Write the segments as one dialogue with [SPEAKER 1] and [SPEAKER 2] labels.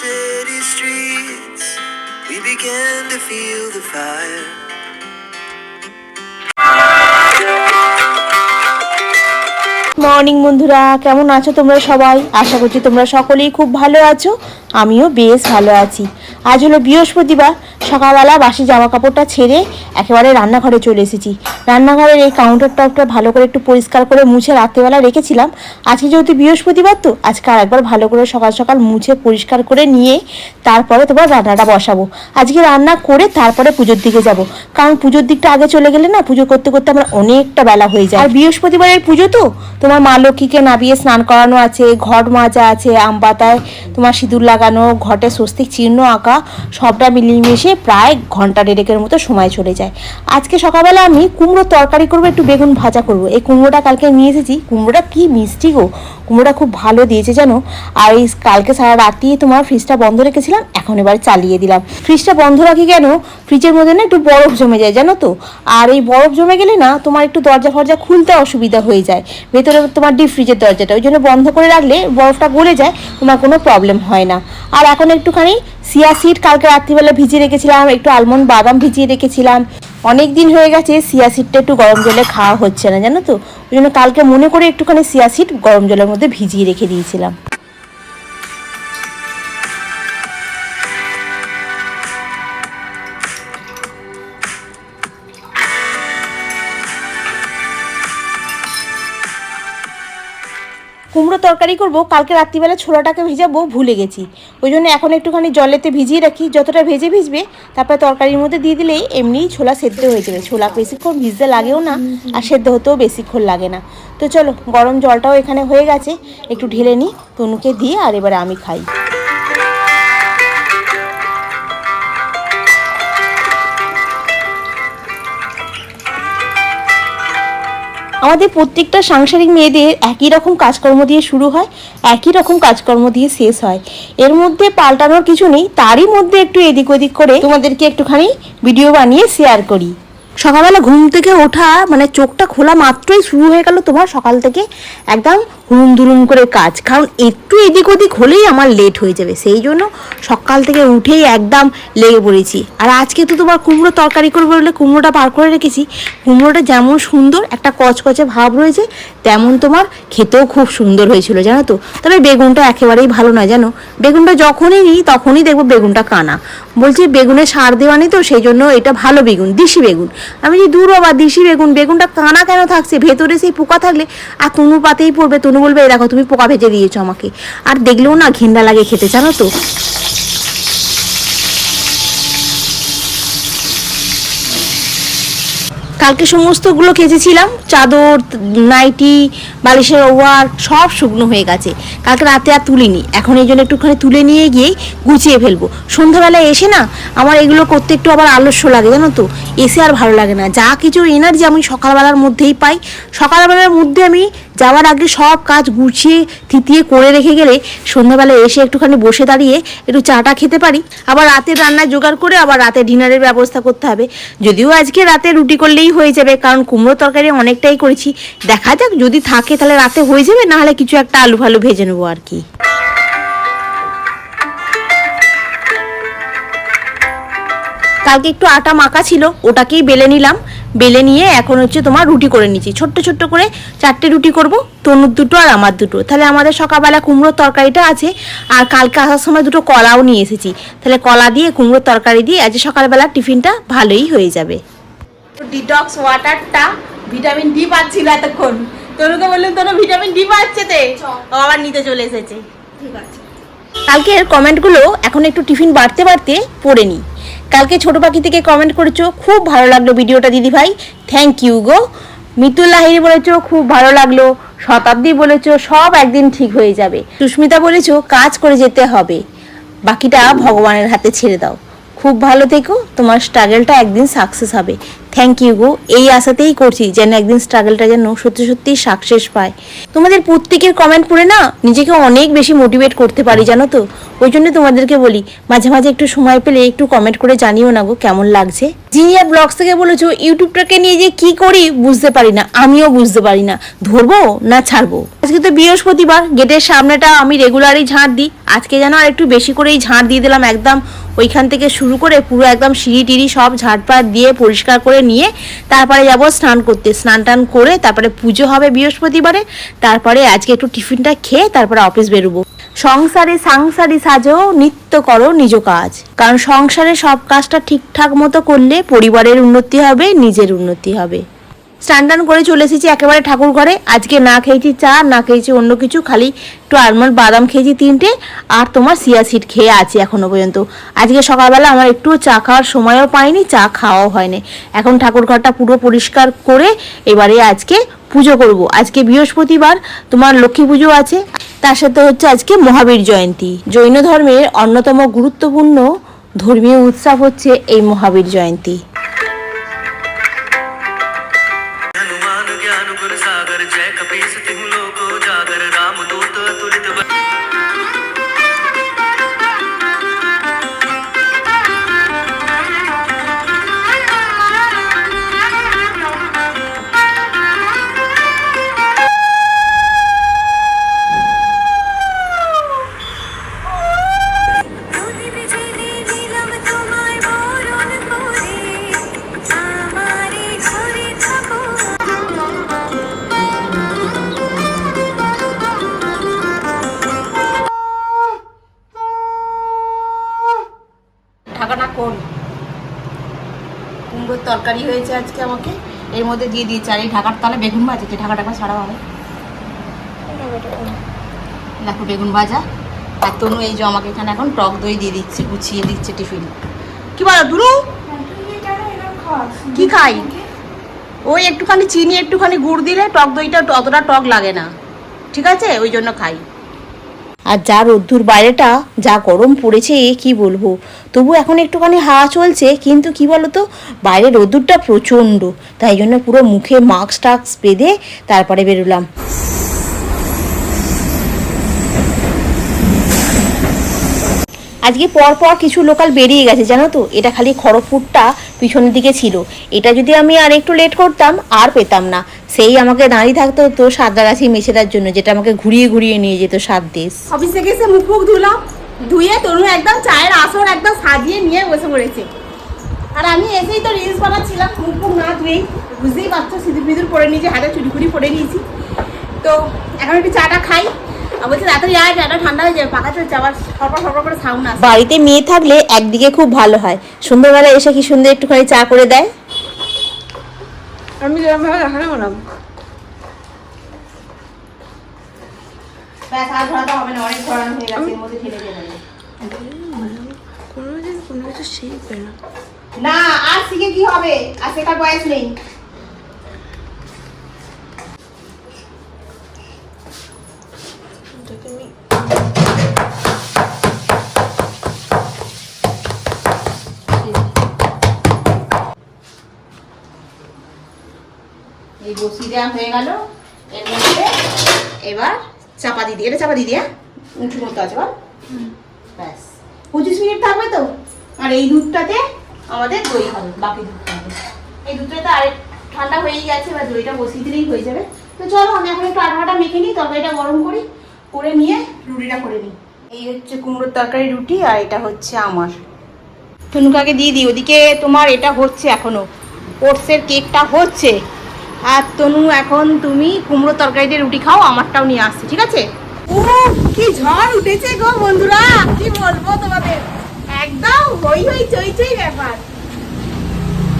[SPEAKER 1] city streets, we began to feel the fire.
[SPEAKER 2] Morning বন্ধুরা কেমন আছো তোমরা সবাই? আশা করছি তোমরা সকলেই খুব ভালো আছো। আমিও বেশ ভালো আছি। আজ হলো বৃহস্পতিবার, সকালবেলা বাসি জামা কাপড়টা ছেড়ে একেবারে রান্নাঘরে চলে এসেছি। রান্নাঘরের এই কাউন্টার টপটা ভালো করে একটু পরিষ্কার করে মুছে রাত্রেবেলা রেখেছিলাম। আজকে যেহেতু বৃহস্পতিবার তো, আজকে আর একবার ভালো করে সকাল সকাল মুছে পরিষ্কার করে নিয়ে তারপরে তোমার রান্নাটা বসাবো। আজকে রান্না করে তারপরে পুজোর দিকে যাব। কারণ পুজোর দিকটা আগে চলে গেলে না, পুজো করতে করতে আমার অনেকটা বেলা হয়ে যায়। আর বৃহস্পতিবারের পুজো তো, তোমার মা লক্ষ্মীকে নাবিয়ে স্নান করানো আছে, ঘট মাজা আছে, আম পাতায় তোমার সিঁদুর লাগানো, ঘটে স্বস্তিক চিহ্ন আঁকা সবটা মিলিয়ে মিশিয়ে প্রায় ঘণ্টা দেড়েকের মতো সময় চলে যায়। আজকে সকালবেলা আমি কুমড়ো তরকারি করব, একটু বেগুন ভাজা করব। এই কুমড়োটা কালকে নিয়ে এসেছি। কুমড়োটা কি মিষ্টি গো! কুমড়োটা খুব ভালো দিয়েছে জানো। আর এই কালকে সারা রাতি তোমার ফ্রিজটা বন্ধ রেখেছিলাম, এখন এবার চালিয়ে দিলাম। ফ্রিজটা বন্ধ রাখি কেন? ফ্রিজের মধ্যে না একটু বরফ জমে যায়, জানো তো? আর এই বরফ জমে গেলে না তোমার একটু দরজা ফরজা খুলতে অসুবিধা হয়ে যায়। ভেতরে তোমার ডিপ ফ্রিজের দরজাটা, ওই জন্য বন্ধ করে রাখলে বরফটা গলে যায়, তোমার কোনো প্রবলেম হয় না। আর এখন একটুখানি সিয়া সিড কালকে রাত্রিবেলা ভিজিয়ে রেখেছিলাম, একটু আলমন্ড বাদাম ভিজিয়ে রেখেছিলাম। অনেক দিন হয়ে গেছে, সিয়া সিডটা একটু গরম জলে খাওয়া হচ্ছে না, জানো তো? ওই জন্য কালকে মনে করে একটুখানি সিয়াসিট গরম জলের মধ্যে ভিজিয়ে রেখে দিয়েছিলাম। তরকারি করব, কালকে রাত্রিবেলা ছোলাটাকে ভেজাবো, ভুলে গেছি। ওই জন্য এখন একটুখানি জলেতে ভিজিয়ে রাখি, যতটা ভেজে ভিজবে, তারপরে তরকারির মধ্যে দিয়ে দিলেই এমনিই ছোলা সেদ্ধ হয়ে যাবে। ছোলা বেশিক্ষণ ভিজতে লাগেও না, আর সেদ্ধ হতেও বেশিক্ষণ লাগে না। তো চলো, গরম জলটাও এখানে হয়ে গেছে, একটু ঢেলে নিই, তনুকে দিয়ে, আর এবারে আমি খাই। আমাদের প্রত্যেকটা সাংসারিক মেয়েদের একই রকম কাজকর্ম দিয়ে শুরু হয়, একই রকম কাজকর্ম দিয়ে শেষ হয়। এর মধ্যে পাল্টানোর কিছু নেই, তারই মধ্যে একটু এদিক ওদিক করে তোমাদেরকে একটুখানি ভিডিও বানিয়ে শেয়ার করি। সকালবেলা ঘুম থেকে ওঠা মানে চোখটা খোলা মাত্রই শুরু হয়ে গেল তোমার সকাল থেকে একদম হুড়ুম দুরুম করে কাজ। কারণ একটু এদিক ওদিক হলেই আমার লেট হয়ে যাবে। সেই জন্য সকাল থেকে উঠেই একদম লেগে পড়েছি। আর আজকে তো তোমার কুমড়ো তরকারি করব বলে কুমড়োটা বার করে রেখেছি। কুমড়োটা যেমন সুন্দর একটা কচকচে ভাব রয়েছে, তেমন তোমার খেতেও খুব সুন্দর হয়েছিল, জানো তো? তবে বেগুনটা একেবারেই ভালো নয়, জানো? বেগুনটা যখনই নিই, তখনই দেখব বেগুনটা কানা। বলছি বেগুনে সার দেওয়া নেই তো, সেই জন্য এটা ভালো বেগুন, দিশি বেগুন। আমি যে দূর বাবা দিশি বেগুন, বেগুনটা কানা কেন থাকছে? ভেতরে সেই পোকা থাকলে আর তনু পাতেই পড়বে। তনু বলবে, "এই দেখো, তুমি পোকা ভেজে দিয়েছ আমাকে। আর দেখলেও না ঘেন্ডা লাগে খেতে, জানো তো? কালকে সমস্তগুলো কেচেছিলাম। চাদর, নাইটি, বালিশের ওয়ার সব শুকনো হয়ে গেছে। কালকে রাতে আর তুলিনি। এখন এই জন্য একটুখানি তুলে নিয়ে গিয়ে গুছিয়ে ফেলব। সন্ধ্যাবেলায় এসে না আমার এগুলো করতে একটু আবার আলস্য লাগে, জানো তো? এসে আর ভালো লাগে না। যা কিছু এনার্জি আমি সকালবেলার মধ্যেই পাই। সকালবেলার মধ্যে আমি যাওয়ার আগে সব কাজ গুছিয়ে, থিতিয়ে করে রেখে গেলে সন্ধ্যাবেলায় এসে একটুখানি বসে দাঁড়িয়ে একটু চাটা খেতে পারি। আবার রাতের রান্না জোগাড় করে আবার রাতে ডিনারের ব্যবস্থা করতে হবে। যদিও আজকে রাতে রুটি করলেই হয়ে যাবে, কারণ কুমড়ো তরকারি অনেকটাই করেছি। দেখা যাক যদি থাকে তাহলে রাতে হয়ে যাবে, নাহলে কিছু একটা আলু ফালু ভেজে নেব আর কি। কালকে একটু আটা মাখা ছিল ওটাকেই বেলে নিলাম। বেলে নিয়ে এখন হচ্ছে তোমার রুটি করে নিচ্ছি। ছোট্ট ছোট্ট করে চারটে রুটি করব তনুর দুটো আর আমার দুটো। তাহলে আমাদের সকালবেলা কুমড়োর তরকারিটা আছে আর কালকে আসার সময় দুটো কলাও নিয়ে এসেছি। তাহলে কলা দিয়ে কুমড়োর তরকারি দিয়ে আজ সকালবেলা টিফিনটা ভালোই হয়ে যাবে। ডিটক্স ওয়াটারটা ভিটামিন ডি পাচ্ছিল এতক্ষণ। তনুকে বললাম তোর ভিটামিন ডি পাচ্ছে তে? ও আবার নিতে চলে এসেছে।
[SPEAKER 3] ঠিক আছে।
[SPEAKER 2] কালকের কমেন্টগুলো এখন একটু টিফিন বাড়তে বাড়তে পড়ে নিই কালকে ছোট পাখি থেকে কমেন্ট করেছ, খুব ভালো লাগল ভিডিওটা দিদি ভাই থ্যাংক ইউ গো। মিতুল লাহিরি বলেছ, খুব ভালো লাগল। শতাব্দী বলেছ, সব একদিন ঠিক হয়ে যাবে। সুস্মিতা বলেছ, কাজ করে যেতে হবে। বাকিটা ভগবানের হাতে ছেড়ে দাও। খুব ভালো থেকো, তোমার স্ট্রাগলটা একদিন সাকসেস হবে। থ্যাংক ইউ গো। এই আশাতেই করছি যেন একদিন স্ট্রাগলটা যেন সত্যি সত্যি সাকসেস পায়। তোমাদের প্রত্যেকের কমেন্ট পড়ে না? নিজেকে অনেক বেশি মোটিভেট করতে পারি, জানো তো? ওই জন্য তোমাদেরকে বলি, মাঝে মাঝে একটু সময় পেলে একটু কমেন্ট করে জানিও না গো কেমন লাগছে। জিনিয়া ব্লগস থেকে বলেছ ইউটিউবটাকে নিয়ে যে কি করি বুঝতে পারি না, আমিও বুঝতে পারি না। ধরবো না ছাড়বো? আজকে তো বৃহস্পতিবার, গেটের সামনেটা আমি রেগুলারই ঝাঁট দিই। আজকে যেন আর একটু বেশি করেই ঝাঁট দিয়ে দিলাম, একদম ওইখান থেকে শুরু করে পুরো একদম সিঁড়ি টিড়ি সব ঝাড়পাট দিয়ে পরিষ্কার করে নিয়ে তারপরে যাব স্নান করতে। স্নান টান করে তারপরে পুজো হবে বৃহস্পতিবারে, তারপরে আজকে একটু টিফিনটা খেয়ে তারপরে অফিস বেরোবো। সংসারে সাংসারে সাজো, নিত্য করো নিজ কাজ। কারণ সংসারে সব কাজটা ঠিকঠাক মতো করলে পরিবারের উন্নতি হবে, নিজের উন্নতি হবে। স্নান টান করে চলে এসেছি একেবারে ঠাকুর ঘরে। আজকে না খেয়েছি চা, না খেয়েছি অন্য কিছু, খালি একটু আলমন্ড বাদাম খেয়েছি তিনটে, আর তোমার সিয়া সিড খেয়ে আছি এখনও পর্যন্ত। আজকে সকালবেলা আমার একটু চা খাওয়ার সময়ও পাইনি, চা খাওয়াও হয়নি। এখন ঠাকুর ঘরটা পুরো পরিষ্কার করে এবারে আজকে পুজো করব। আজকে বৃহস্পতিবার, তোমার লক্ষ্মী পুজো আছে। তার সাথে হচ্ছে আজকে মহাবীর জয়ন্তী। জৈন ধর্মের অন্যতম গুরুত্বপূর্ণ ধর্মীয় উৎসব হচ্ছে এই মহাবীর জয়ন্তী। তরকারি হয়েছে আজকে আমাকে। এর মধ্যে দিয়ে দিয়েছি। আর এই ঢাকার তালে বেগুন ভাজা। যে ঢাকা ঢাকা ছাড়া হবে দেখো বেগুন ভাজা। আর তনু এই যে আমাকে এখানে এখন টক দই দিয়ে দিচ্ছে, গুছিয়ে দিচ্ছে টিফিন। কি বলো, দুরু? কি খাই? ওই একটুখানি চিনি, একটুখানি গুড় দিলে টক দইটা অতটা টক লাগে না। ঠিক আছে? ওই জন্য খাই। আর যা রোদ্দুর বাইরেটা, যা গরম পড়েছে, এ কি বলব? তবু এখন একটুখানি হাওয়া চলছে, কিন্তু কি বলতো? বাইরে রোদ্দুরটা প্রচণ্ড। তাই জন্য পুরো মুখে মাস্ক টাক্স বেঁধে তারপরে বেরোলাম। আজকে পর পর কিছু লোকাল বেরিয়ে গেছে, জানো তো? এটা খালি খড়গপুরটা পিছনের দিকে ছিল। এটা যদি আমি আর একটু লেট করতাম, আর পেতাম না। সেই আমাকে দাঁড়িয়ে থাকতে হতো সাঁতরাগাছি মেছেদার জন্য, যেটা আমাকে ঘুরিয়ে ঘুরিয়ে নিয়ে যেত সাত দেশ।
[SPEAKER 4] অফিস থেকে এসে মুখ ফুক ধুলাম, ধুয়ে তরু একদম চায়ের আসর একদম সাজিয়ে নিয়ে বসে পড়েছে। আর আমি এসেই তো রিলস বানাচ্ছিলাম, মুখ ফুক না ধুয়েই বুঝতেই পারছ সিঁদুর ফিঁদুর পরে নিয়েছি, হাতে চুরি ফুড়ি পরে নিয়েছি। তো এখন একটু চাটা খাই। হয়ে
[SPEAKER 2] বাড়িতে মেয়ে থাকলে একদিকে খুব ভালো হয়। সন্ধ্যাবেলা এসে কি সুন্দর একটুখানি চা করে দেয়?
[SPEAKER 4] আমি যেরকম ভাবে না।
[SPEAKER 2] না আর শিখে কি হবে? আর শেখার বয়স নেই। এই বসি দেওয়া হয়ে গেল। এর মধ্যে এবার চাপা দিয়ে এটা চাপা দিয়ে দিয়া উঁচু মতো আছে বল ব্যাস। পঁচিশ মিনিট থাকবে তো? আর এই দুধটাতে আমাদের দই হবে বাকি দুধটা হবে এই দুধটা তো আরেক ঠান্ডা হয়েই গেছে এবার দইটা বসিয়ে দিলেই হয়ে যাবে। তো চলো আমি এখন একটু আঠাটা মেখে নিই তরকারিটা গরম করি করে নিয়ে রুটিটা করে নিই। এই হচ্ছে কুমড়োর তরকারি রুটি আর এটা হচ্ছে আমার। তনুকাকে দিয়ে দিই ওদিকে তোমার এটা হচ্ছে এখনও। ওটসের কেকটা হচ্ছে। আর তনু, এখন তুমি কুমড়ো তরকারি দিয়ে রুটি খাও, আমারটাও নিয়ে আসছি, ঠিক আছে?
[SPEAKER 4] ও কি ঝড় উঠেছে গো বন্ধুরা, কি বলব তোমাদের? একদম হই হই চই চই ব্যাপার।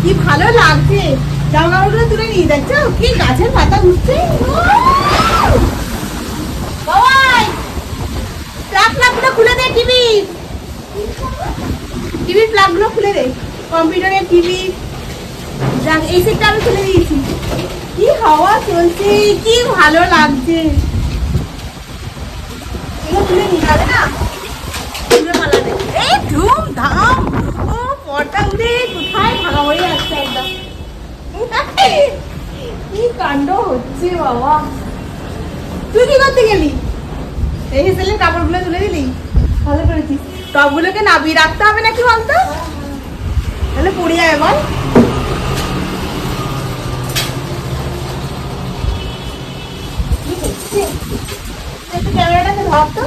[SPEAKER 4] কি ভালো লাগছে। জামা তুলে নিয়ে দেখছ কি গাছের পাতা উঠছে প্লাগ প্লাগগুলো খুলে দে টিভি। টিভির প্লাগগুলো খুলে দে। কম্পিউটারের টিভি যাক, এই সেটটা আমি খুলে দিয়েছি। কি হাওয়া চলছে, কি ভালো লাগছে। এগুলো ও পর্দা কোথায় ভাগা হয়ে যাচ্ছে একদম কি কাণ্ড হচ্ছে, বাবা। তুই কি করতে গেলি? এই কাপড়গুলো তুলে দিলি? ভালো করেছিস। টবগুলোকে নাবিয়ে রাখতে হবে নাকি বলতো? তাহলে পড়ে যাবে বল কি হচ্ছে? একটু ক্যামেরাটাকে ধর তো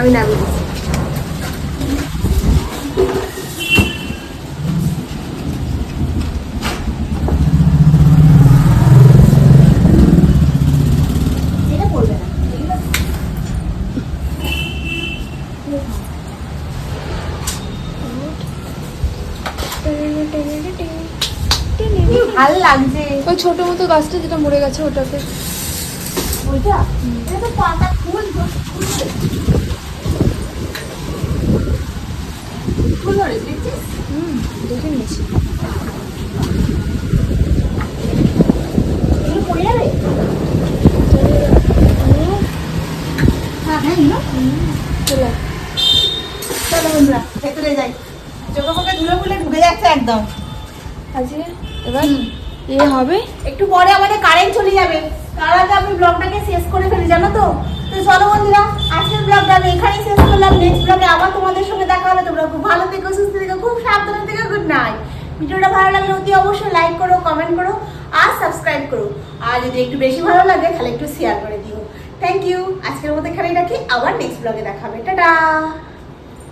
[SPEAKER 4] আমি নামিয়ে দিচ্ছি। ভালো লাগছে।
[SPEAKER 5] ওই ছোট মতো গাছটা যেটা মরে গেছে ওটাতে।
[SPEAKER 4] ওইটা? এটা তো পাতা ফুল। ধরেছে দেখছিস?
[SPEAKER 5] হুম দেখে নিয়েছি।
[SPEAKER 4] হ্যাঁ হ্যাঁ
[SPEAKER 5] চলে।
[SPEAKER 4] চলো বন্ধুরা ভেতরে যাই। চোখে মুখে ধুলো ফুলে ঢুকে যাচ্ছে একদম।
[SPEAKER 5] আজকে? এবার এ হবে।
[SPEAKER 4] একটু পরে আমাদের কারেন্ট চলে যাবে। তার আগে আমি ব্লগটাকে শেষ করে ফেলি জানো তো? তো চলো বন্ধুরা, আজকের ব্লগটা আমি এখানেই শেষ করলাম। নেক্সট ব্লগে আবার তোমাদের সঙ্গে দেখা হবে। তোমরা খুব ভালো থেকো, সুস্থ থেকো, খুব সাবধানে থেকো। গুড নাইট ভিডিওটা ভালো লাগলে অতি অবশ্যই লাইক করো কমেন্ট করো আর সাবস্ক্রাইব করো। আর যদি একটু বেশি ভালো লাগে, তাহলে একটু শেয়ার করে দিও। থ্যাংক ইউ আজকের মতো এখানেই রাখি। আবার নেক্সট ব্লগে দেখাবে টাটা